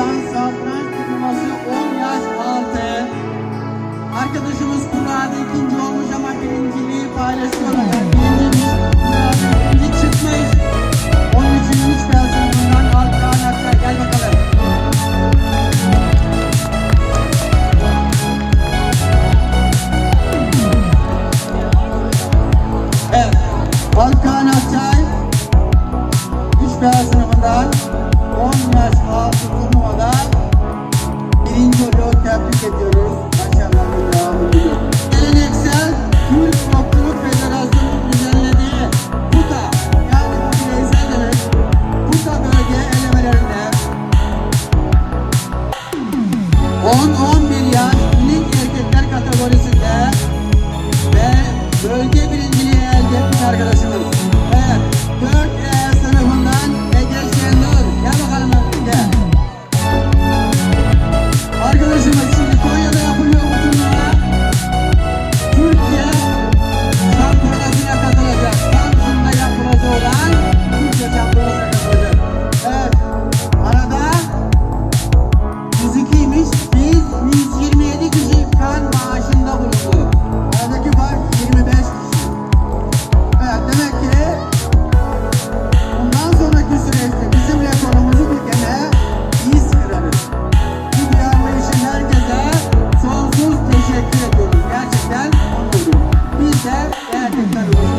Hasan Satranç turnuvası 10 yaş altı. Arkadaşımız turnuvada ikinci olmuş ama birinciliği paylaşıyorlar. Yani birincimiz çıkmayız. Onun için hiç beyazlarından gel bakalım. Evet. Halkan Akçay 3 beyaz sınıfından 10 yaş tebrik ediyoruz. Başarılarına devam ediyoruz. Geleneksel Kul Topluluk Federasyonu düzenlediği PUTA yani bu bireysel demek PUTA bölge elemelerinde 10-11 yaş minik erkekler kategorisinde ve bölge birinciliği elde etmiş arkadaşımız. Sir, yeah,